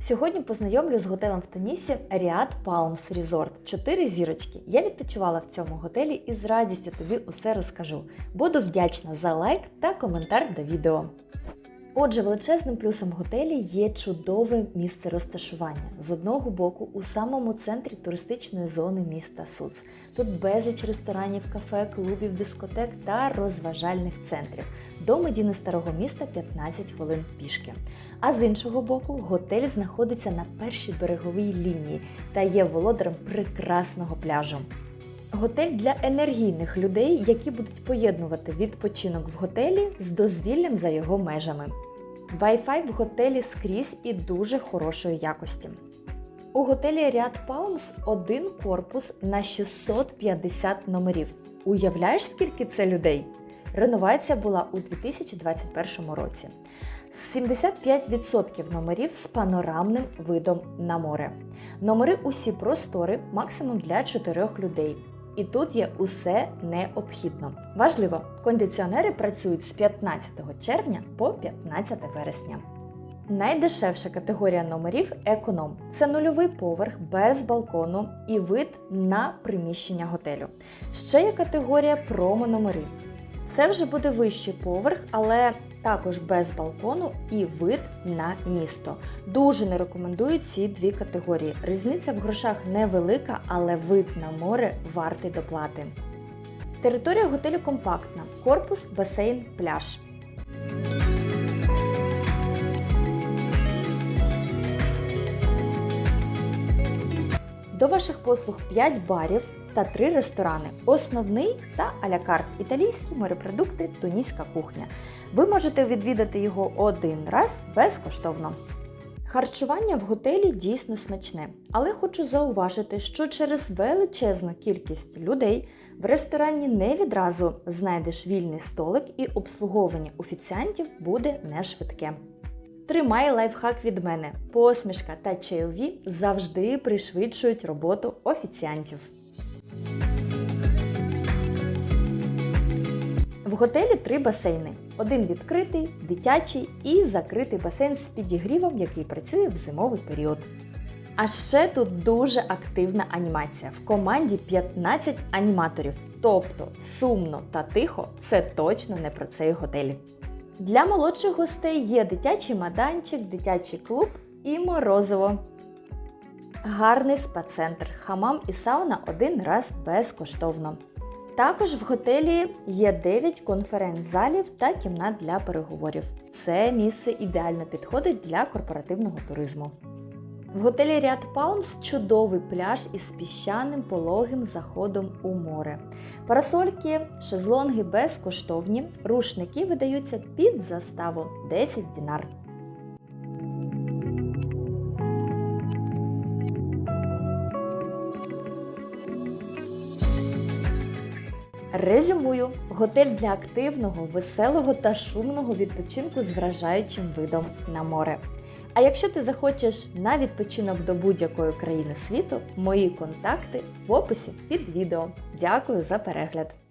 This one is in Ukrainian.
Сьогодні познайомлю з готелем в Тунісі Ріад Palms Resort. Чотири зірочки. Я відпочивала в цьому готелі і з радістю тобі усе розкажу. Буду вдячна за лайк та коментар до відео. Отже, величезним плюсом готелі є чудове місце розташування. З одного боку, у самому центрі туристичної зони міста Сус. Тут безліч ресторанів, кафе, клубів, дискотек та розважальних центрів. До Медіни старого міста 15 хвилин пішки. А з іншого боку, готель знаходиться на першій береговій лінії та є володарем прекрасного пляжу. Готель для енергійних людей, які будуть поєднувати відпочинок в готелі з дозвіллям за його межами. Wi-Fi в готелі скрізь і дуже хорошої якості. У готелі Ряд Palms один корпус на 650 номерів. Уявляєш, скільки це людей? Реновація була у 2021 році. 75% номерів з панорамним видом на море. Номери усі простори, максимум для 4 людей. І тут є усе необхідно. Важливо, кондиціонери працюють з 15 червня по 15 вересня. Найдешевша категорія номерів економ. Це нульовий поверх без балкону і вид на приміщення готелю. Ще є категорія промо-номери. Це вже буде вищий поверх, але також без балкону і вид на місто. Дуже не рекомендую ці дві категорії. Різниця в грошах невелика, але вид на море вартий доплати. Територія готелю компактна: корпус, басейн, пляж. До ваших послуг 5 барів та 3 ресторани. Основний та аля карт італійські морепродукти, туніська кухня. Ви можете відвідати його один раз безкоштовно. Харчування в готелі дійсно смачне, але хочу зауважити, що через величезну кількість людей в ресторані не відразу знайдеш вільний столик і обслуговування офіціантів буде не швидке. Тримай лайфхак від мене. Посмішка та чайові завжди пришвидшують роботу офіціантів. В готелі три басейни: один відкритий, дитячий і закритий басейн з підігрівом, який працює в зимовий період. А ще тут дуже активна анімація. В команді 15 аніматорів. Тобто сумно та тихо це точно не про цей готель. Для молодших гостей є дитячий маданчик, дитячий клуб і морозиво. Гарний спа-центр, хамам і сауна один раз безкоштовно. Також в готелі є 9 конференц-залів та кімнат для переговорів. Це місце ідеально підходить для корпоративного туризму. В готелі Ряд Palms чудовий пляж із піщаним пологим заходом у море. Парасольки, шезлонги безкоштовні, рушники видаються під заставу 10 дінар. Резюмую, готель для активного, веселого та шумного відпочинку з вражаючим видом на море. А якщо ти захочеш на відпочинок до будь-якої країни світу, мої контакти в описі під відео. Дякую за перегляд!